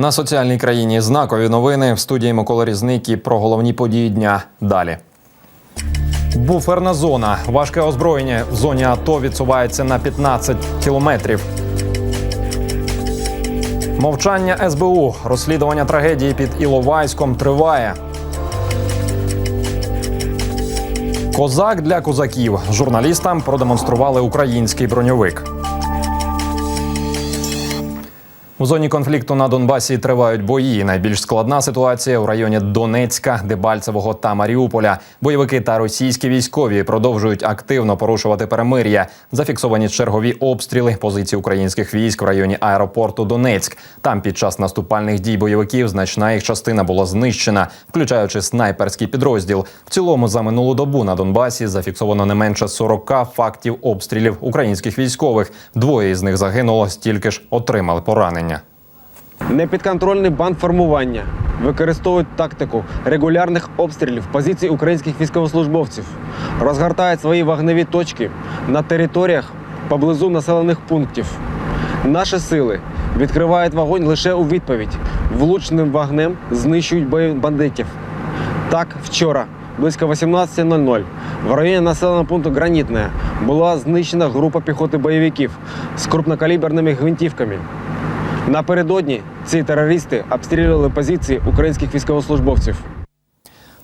На соціальній країні знакові новини в студії Микола Різники про головні події дня. Далі. Буферна зона. Важке озброєння в зоні АТО відсувається на 15 кілометрів. Мовчання СБУ. Розслідування трагедії під Іловайськом триває. Козак для козаків. Журналістам продемонстрували український броньовик. У зоні конфлікту на Донбасі тривають бої. Найбільш складна ситуація у районі Донецька, Дебальцевого та Маріуполя. Бойовики та російські військові продовжують активно порушувати перемир'я. Зафіксовані чергові обстріли позицій українських військ в районі аеропорту Донецьк. Там під час наступальних дій бойовиків значна їх частина була знищена, включаючи снайперський підрозділ. В цілому за минулу добу на Донбасі зафіксовано не менше 40 фактів обстрілів українських військових. Двоє із них загинуло, стільки ж отримали поранення. Непідконтрольний бандформування використовують тактику регулярних обстрілів позицій українських військовослужбовців, розгортають свої вогневі точки на територіях поблизу населених пунктів. Наші сили відкривають вогонь лише у відповідь. Влучним вогнем знищують бандитів. Так, вчора, близько 18.00, в районі населеного пункту Гранітне була знищена група піхоти бойовиків з крупнокаліберними гвинтівками. Напередодні ці терористи обстрілювали позиції українських військовослужбовців.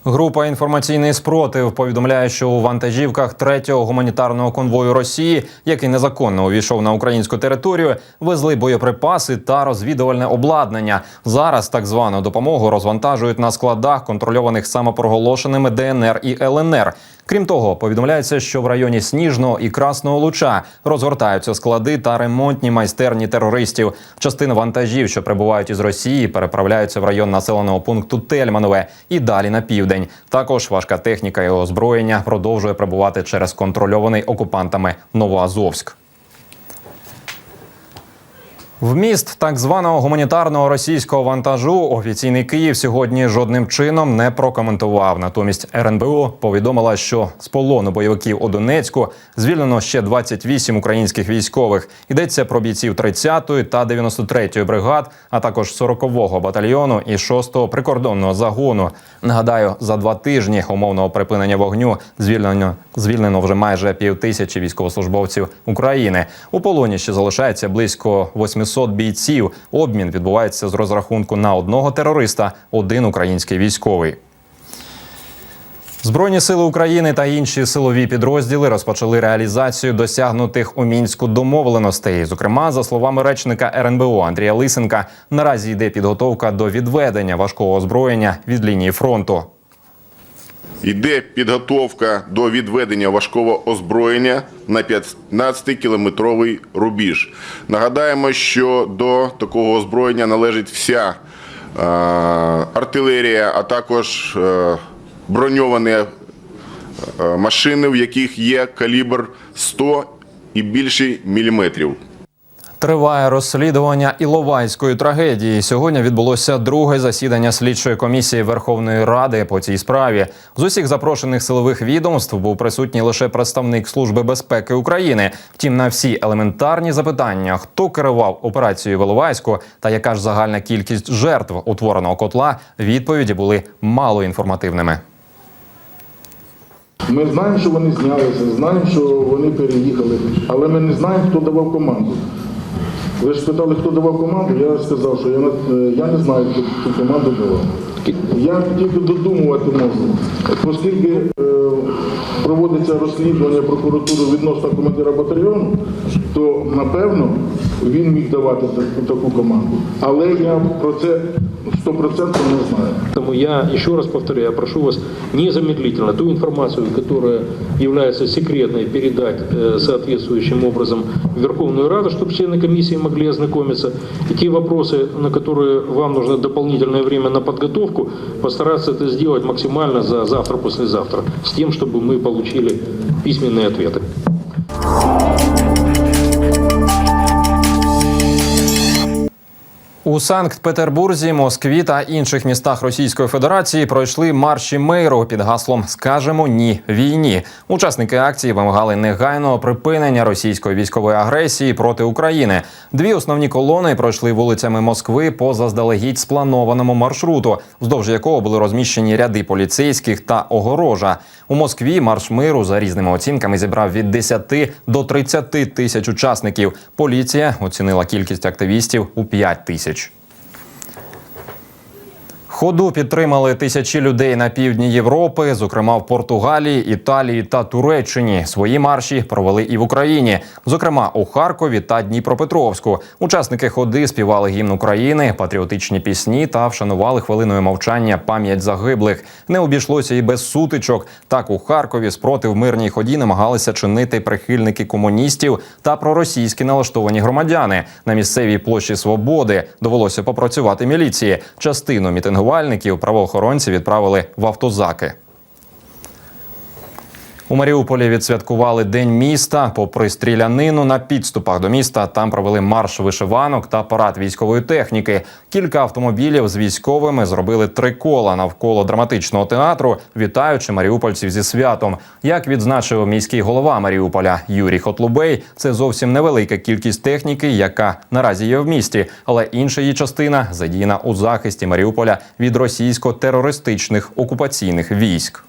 Група інформаційний спротив повідомляє, що у вантажівках третього гуманітарного конвою Росії, який незаконно увійшов на українську територію, везли боєприпаси та розвідувальне обладнання. Зараз так звану допомогу розвантажують на складах, контрольованих самопроголошеними ДНР і ЛНР. Крім того, повідомляється, що в районі Сніжного і Красного Луча розгортаються склади та ремонтні майстерні терористів. Частина вантажів, що прибувають із Росії, переправляються в район населеного пункту Тельманове і далі на південь. Також важка техніка і озброєння продовжує прибувати через контрольований окупантами Новоазовськ. Вміст так званого гуманітарного російського вантажу офіційний Київ сьогодні жодним чином не прокоментував. Натомість РНБО повідомила, що з полону бойовиків у Донецьку звільнено ще 28 українських військових. Йдеться про бійців 30-ї та 93-ї бригад, а також 40-го батальйону і 6-го прикордонного загону. Нагадаю, за два тижні умовного припинення вогню звільнено звільнено вже майже півтисячі військовослужбовців України. У полоні ще залишається близько 800 бійців. Обмін відбувається з розрахунку на одного терориста, один український військовий. Збройні сили України та інші силові підрозділи розпочали реалізацію досягнутих у мінську домовленостей. Зокрема, за словами речника РНБО Андрія Лисенка, наразі йде підготовка до відведення важкого озброєння від лінії фронту. Йде підготовка до відведення важкого озброєння на 15-кілометровий рубіж. Нагадаємо, що до такого озброєння належить вся е, артилерія, а також е, броньовані е, машини, в яких є калібр 100 і більше міліметрів. Триває розслідування Іловайської трагедії. Сьогодні відбулося друге засідання слідчої комісії Верховної Ради по цій справі. З усіх запрошених силових відомств був присутній лише представник Служби безпеки України. Втім, на всі елементарні запитання, хто керував операцією в Іловайську та яка ж загальна кількість жертв утвореного котла, відповіді були мало інформативними. Ми знаємо, що вони знялися, знаємо, що вони переїхали, але ми не знаємо, хто давав команду. Ви ж спитали, хто давав команду, я сказав, що я не, я не знаю, хто цю команду давав. Я тільки додумувати можу, оскільки е, проводиться розслідування прокуратури відносно командира батальйону, то напевно він міг давати таку команду. Але я про це 100% не знаю. Поэтому я еще раз повторяю, я прошу вас незамедлительно ту информацию, которая является секретной, передать э, соответствующим образом в Верховную Раду, чтобы члены комиссии могли ознакомиться. И те вопросы, на которые вам нужно дополнительное время на подготовку, постараться это сделать максимально за завтра-послезавтра, с тем, чтобы мы получили письменные ответы. У Санкт-Петербурзі, Москві та інших містах Російської Федерації пройшли марші миру під гаслом Скажемо ні війні. Учасники акції вимагали негайного припинення російської військової агресії проти України. Дві основні колони пройшли вулицями Москви по заздалегідь спланованому маршруту, вздовж якого були розміщені ряди поліцейських та огорожа. У Москві марш миру за різними оцінками зібрав від 10 до 30 тисяч учасників. Поліція оцінила кількість активістів у 5 тисяч. Ходу підтримали тисячі людей на півдні Європи, зокрема в Португалії, Італії та Туреччині. Свої марші провели і в Україні, зокрема у Харкові та Дніпропетровську. Учасники ходи співали гімн України, патріотичні пісні та вшанували хвилиною мовчання пам'ять загиблих. Не обійшлося і без сутичок. Так у Харкові спротив мирній ході намагалися чинити прихильники комуністів та проросійські налаштовані громадяни. На місцевій площі Свободи довелося попрацювати міліції. Частину мітингувальників правоохоронці відправили в автозаки. У Маріуполі відсвяткували День міста. Попри стрілянину на підступах до міста, там провели марш вишиванок та парад військової техніки. Кілька автомобілів з військовими зробили три кола навколо драматичного театру, вітаючи маріупольців зі святом. Як відзначив міський голова Маріуполя Юрій Хотлубей, це зовсім невелика кількість техніки, яка наразі є в місті, але інша її частина задіяна у захисті Маріуполя від російсько-терористичних окупаційних військ.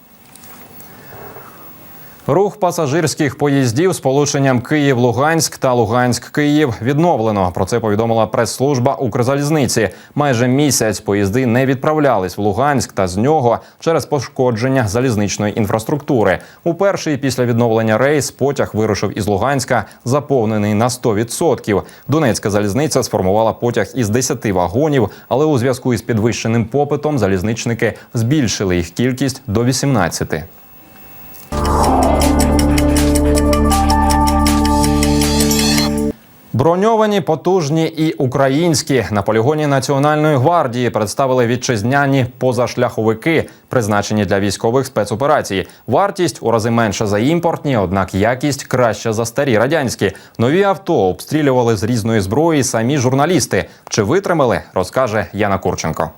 Рух пасажирських поїздів з полученням Київ-Луганськ та Луганськ-Київ відновлено. Про це повідомила прес-служба Укрзалізниці. Майже місяць поїзди не відправлялись в Луганськ та з нього через пошкодження залізничної інфраструктури. У перший після відновлення рейс потяг вирушив із Луганська, заповнений на 100%. Донецька залізниця сформувала потяг із 10 вагонів, але у зв'язку із підвищеним попитом залізничники збільшили їх кількість до 18. Броньовані, потужні і українські на полігоні Національної гвардії представили вітчизняні позашляховики, призначені для військових спецоперацій. Вартість у рази менша за імпортні, однак якість краща за старі радянські. Нові авто обстрілювали з різної зброї самі журналісти. Чи витримали, розкаже Яна Курченко.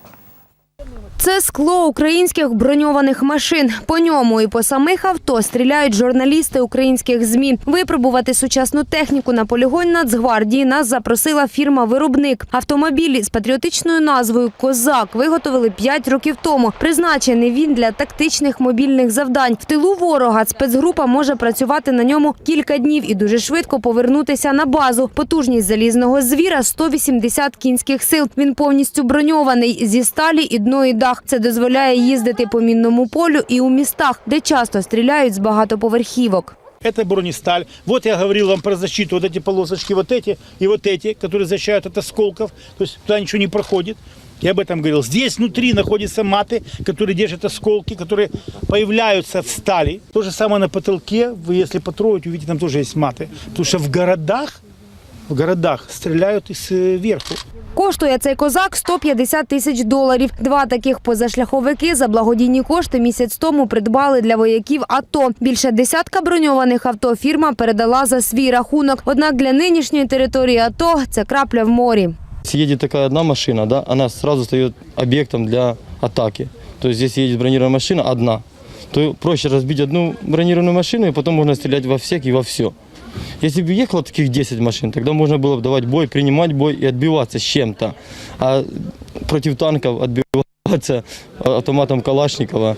Це скло українських броньованих машин. По ньому і по самих авто стріляють журналісти українських змі. Випробувати сучасну техніку на полігоні Нацгвардії нас запросила фірма-виробник. Автомобілі з патріотичною назвою Козак виготовили 5 років тому. Призначений він для тактичних мобільних завдань. В тилу ворога спецгрупа може працювати на ньому кілька днів і дуже швидко повернутися на базу. Потужність залізного звіра 180 кінських сил. Він повністю броньований зі сталі і дно і дах. Це дозволяє їздити по мінному полю і у містах, де часто стріляють з багатоповерхівок. Это бронесталь. Вот я говорил вам про защиту. Вот эти полосочки, вот эти и вот эти, которые защищают от осколков. То есть туда ничего не проходит. Я об этом говорил. Здесь внутри находятся маты, которые держат осколки, которые появляются в стали. То же самое на потолке. Вы если потрогать, увидите, там тоже есть маты. Потому что в городах, в городах стреляют из э, верху. Коштує цей козак 150 тисяч доларів. Два таких позашляховики за благодійні кошти місяць тому придбали для вояків АТО. Більше десятка броньованих авто фірма передала за свій рахунок. Однак для нинішньої території АТО це крапля в морі. Едет такая одна машина, да, она сразу стает объектом для атаки. То есть если едет бронированная машина одна, то проще разбить одну бронированную машину и потом можно стрелять во всех и во все. Если бы ехало таких 10 машин, тогда можно было бы давать бой, принимать бой и отбиваться с чем-то. А против танков отбиваться автоматом Калашникова,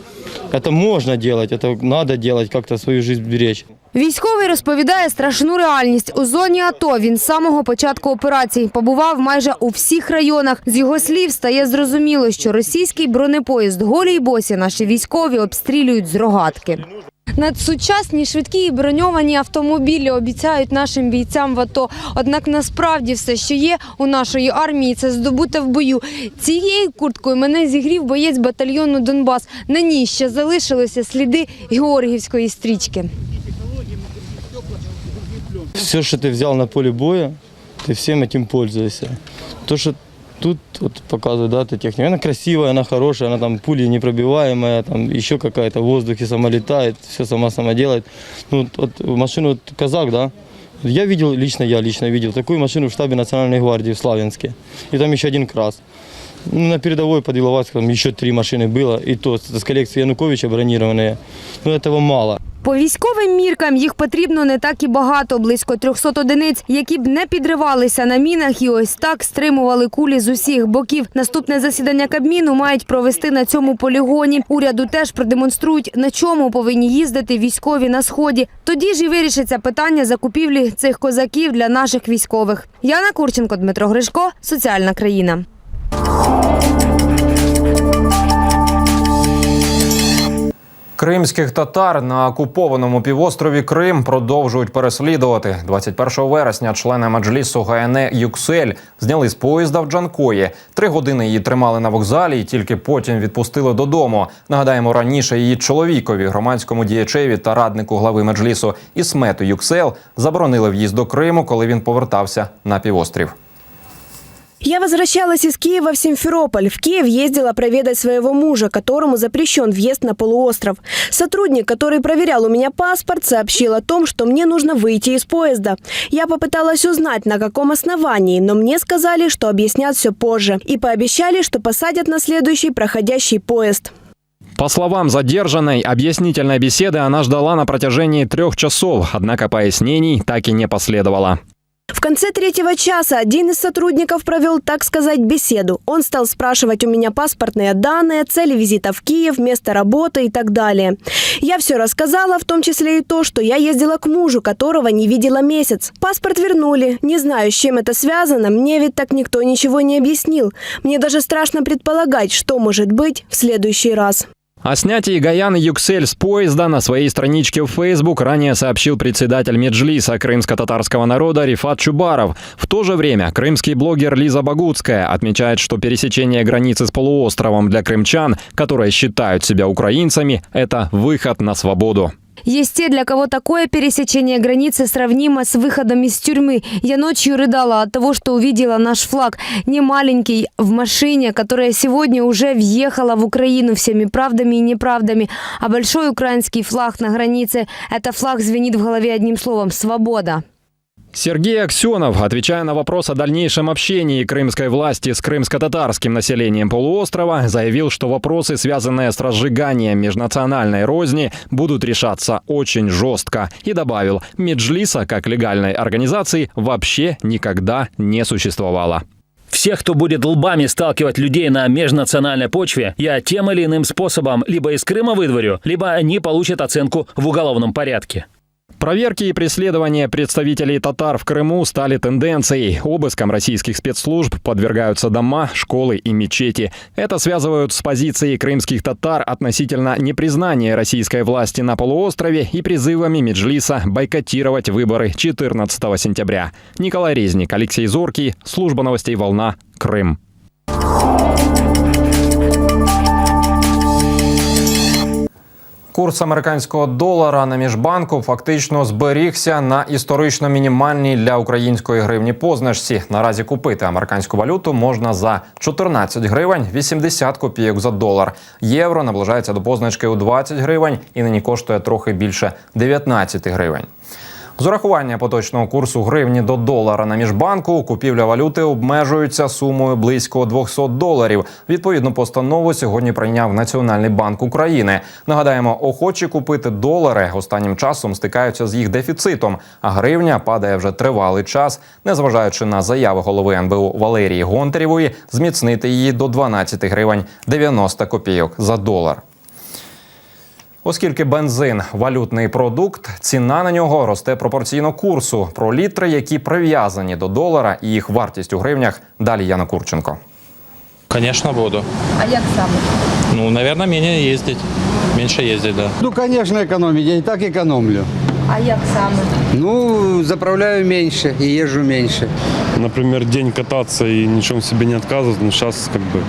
это можно делать, это надо делать, как-то свою жизнь беречь. Військовий розповідає страшну реальність. У зоні АТО він з самого початку операцій побував майже у всіх районах. З його слів стає зрозуміло, що російський бронепоїзд голі й босі наші військові обстрілюють з рогатки. Надсучасні швидкі і броньовані автомобілі обіцяють нашим бійцям в АТО. Однак насправді все, що є у нашої армії, це здобуте в бою. Цією курткою мене зігрів боєць батальйону Донбас. На ній ще залишилися сліди Георгівської стрічки. Все, что ты взял на поле боя, ты всем этим пользуешься. То, что тут вот показывают, да, эта техника, она красивая, она хорошая, она там пули непробиваемая, там еще какая-то в воздухе сама летает, все сама сама делает. Ну, вот, вот машину вот казак, да, Я видел, лично я лично видел такую машину в штабе Национальной гвардии в Славянске. И там еще один крас. Ну, на передовой под Иловайском еще три машины было, и то с с коллекции Януковича бронированные. Но этого мало. По військовим міркам їх потрібно не так і багато, близько 300 одиниць, які б не підривалися на мінах і ось так стримували кулі з усіх боків. Наступне засідання Кабміну мають провести на цьому полігоні. Уряду теж продемонструють, на чому повинні їздити військові на сході. Тоді ж і вирішиться питання закупівлі цих козаків для наших військових. Яна Курченко, Дмитро Гришко, соціальна країна. Кримських татар на окупованому півострові Крим продовжують переслідувати. 21 вересня члени меджлісу ГНЕ Юксель зняли з поїзда в Джанкої. Три години її тримали на вокзалі і тільки потім відпустили додому. Нагадаємо, раніше її чоловікові, громадському діячеві та раднику глави меджлісу Ісмету Юксел заборонили в'їзд до Криму, коли він повертався на півострів. Я возвращалась из Киева в Симферополь. В Киев ездила проведать своего мужа, которому запрещен въезд на полуостров. Сотрудник, который проверял у меня паспорт, сообщил о том, что мне нужно выйти из поезда. Я попыталась узнать, на каком основании, но мне сказали, что объяснят все позже. И пообещали, что посадят на следующий проходящий поезд. По словам задержанной, объяснительной беседы она ждала на протяжении трех часов, однако пояснений так и не последовало. В конце третьего часа один из сотрудников провел, так сказать, беседу. Он стал спрашивать у меня паспортные данные, цели визита в Киев, место работы и так далее. Я все рассказала, в том числе и то, что я ездила к мужу, которого не видела месяц. Паспорт вернули. Не знаю, с чем это связано, мне ведь так никто ничего не объяснил. Мне даже страшно предполагать, что может быть в следующий раз. О снятии Гаяны Юксель с поезда на своей страничке в Facebook ранее сообщил председатель Меджлиса крымско-татарского народа Рифат Чубаров. В то же время крымский блогер Лиза Багутская отмечает, что пересечение границы с полуостровом для крымчан, которые считают себя украинцами, это выход на свободу. Есть те, для кого такое пересечение границы сравнимо с выходом из тюрьмы. Я ночью рыдала от того, что увидела наш флаг. Не маленький, в машине, которая сегодня уже въехала в Украину всеми правдами и неправдами. А большой украинский флаг на границе – это флаг звенит в голове одним словом – «Свобода». Сергей Аксенов, отвечая на вопрос о дальнейшем общении крымской власти с крымско-татарским населением полуострова, заявил, что вопросы, связанные с разжиганием межнациональной розни, будут решаться очень жестко. И добавил, Меджлиса, как легальной организации, вообще никогда не существовало. Всех, кто будет лбами сталкивать людей на межнациональной почве, я тем или иным способом либо из Крыма выдворю, либо они получат оценку в уголовном порядке. Проверки и преследования представителей татар в Крыму стали тенденцией. Обыском российских спецслужб подвергаются дома, школы и мечети. Это связывают с позицией крымских татар относительно непризнания российской власти на полуострове и призывами Меджлиса бойкотировать выборы 14 сентября. Николай Резник, Алексей Зоркий, служба новостей «Волна», Крым. Курс американського долара на міжбанку фактично зберігся на історично мінімальній для української гривні позначці. Наразі купити американську валюту можна за 14 гривень 80 копійок за долар. Євро наближається до позначки у 20 гривень і нині коштує трохи більше 19 гривень. З урахування поточного курсу гривні до долара на міжбанку купівля валюти обмежується сумою близько 200 доларів. Відповідну постанову сьогодні прийняв Національний банк України. Нагадаємо, охочі купити долари останнім часом стикаються з їх дефіцитом, а гривня падає вже тривалий час, незважаючи на заяви голови НБУ Валерії Гонтарєвої зміцнити її до 12 гривень 90 копійок за долар. Оскільки бензин валютний продукт, ціна на нього росте пропорційно курсу. Про літри, які прив'язані до долара і їх вартість у гривнях. Далі Яна Курченко. Конечно, буду. А як саме? Ну, наверное, менее ездить. Меньше ездить, да. Ну, конечно, экономить. Я и так экономлю. А як саме? Ну, заправляю меньше и езжу меньше. Например, день кататься и ничем себе не отказывать, но сейчас как бы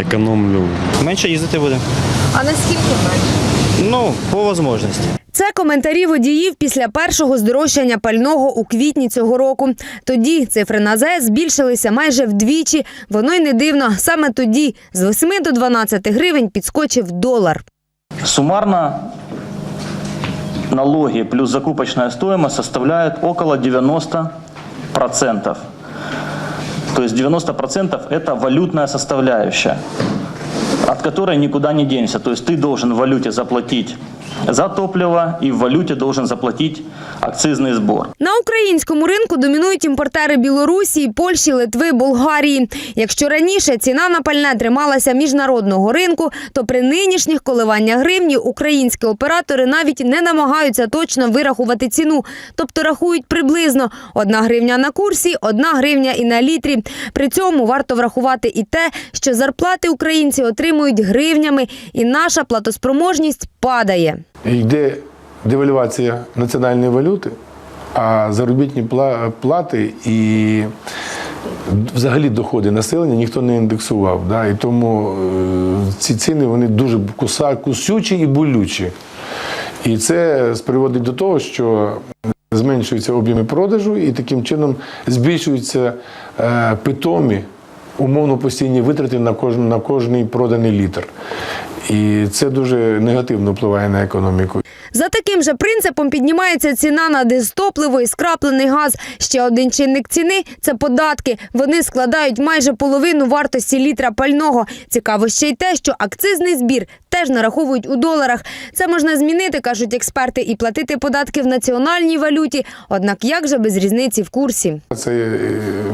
экономлю. Меньше їздити буде. А наскільки менше? Ну, по возможности. Це коментарі водіїв після першого здорожчання пального у квітні цього року. Тоді цифри на ЗАЕС збільшилися майже вдвічі. Воно й не дивно. Саме тоді з 8 до 12 гривень підскочив долар. Суммарно налоги плюс закупочная стоимость составляют около 90%. То есть 90% это валютная составляющая, от которой никуда не денешься. То есть ты должен в валюте заплатить за топливо и в валюте должен заплатить акцизный сбор. На українському ринку домінують імпортери Білорусі, Польщі, Литви, Болгарії. Якщо раніше ціна на пальне трималася міжнародного ринку, то при нинішніх коливаннях гривні українські оператори навіть не намагаються точно вирахувати ціну, тобто рахують приблизно одна гривня на курсі, одна гривня і на літрі. При цьому варто врахувати і те, що зарплати українці отримують гривнями, і наша платоспроможність падає. Йде девальвація національної валюти, а заробітні плати і взагалі доходи населення ніхто не індексував. Да? І тому е, ці ціни вони дуже куса, кусючі і болючі. І це приводить до того, що зменшуються об'єми продажу і таким чином збільшуються е, питомі умовно постійні витрати на кожен, на кожний проданий літр. І це дуже негативно впливає на економіку. За таким же принципом піднімається ціна на дизтопливо і скраплений газ. Ще один чинник ціни це податки. Вони складають майже половину вартості літра пального. Цікаво ще й те, що акцизний збір теж нараховують у доларах. Це можна змінити, кажуть експерти, і платити податки в національній валюті. Однак як же без різниці в курсі? Це е,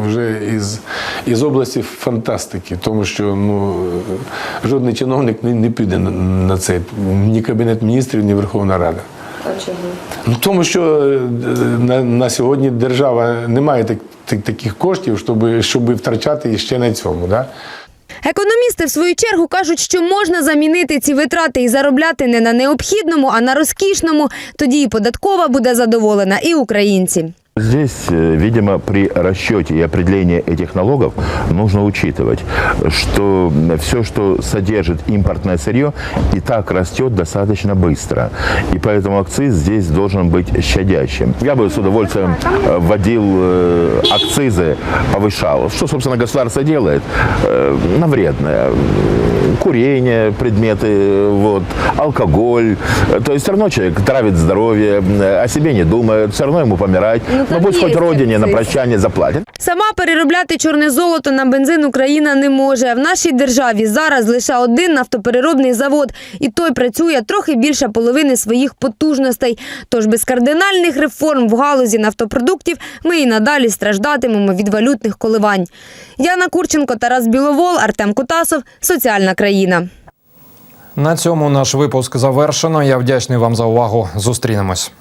вже із, із області фантастики, тому що ну, е, жодний чиновник не, не піде на, на це, ні Кабінет міністрів, ні Верховна Рада. А Ну, тому що е, на, на сьогодні держава не має так, так, таких коштів, щоб, щоб втрачати ще на цьому. Да? Економісти в свою чергу кажуть, що можна замінити ці витрати і заробляти не на необхідному, а на розкішному. Тоді і податкова буде задоволена, і українці. Здесь, э, видимо, при расчете и определении этих налогов нужно учитывать, что все, что содержит импортное сырье, и так растет достаточно быстро. И поэтому акциз здесь должен быть щадящим. Я бы с удовольствием э, вводил э, акцизы, повышал. Что, собственно, государство делает? Э, На вредное. Курение, предметы, вот, алкоголь. То есть все равно человек травит здоровье, о себе не думает, все равно ему помирать. Хоть есть родине на акциз. прощание заплатит. Сама переробляти чорне золото на бензин Україна не може. В нашій державі зараз лише один нафтопереробний завод, і той працює трохи більше половини своїх потужностей. Тож без кардинальних реформ в галузі нафтопродуктів ми і надалі страждатимемо від валютних коливань. Яна Курченко, Тарас Біловол, Артем Кутасов. Соціальна країна. На цьому наш випуск завершено. Я вдячний вам за увагу. Зустрінемось.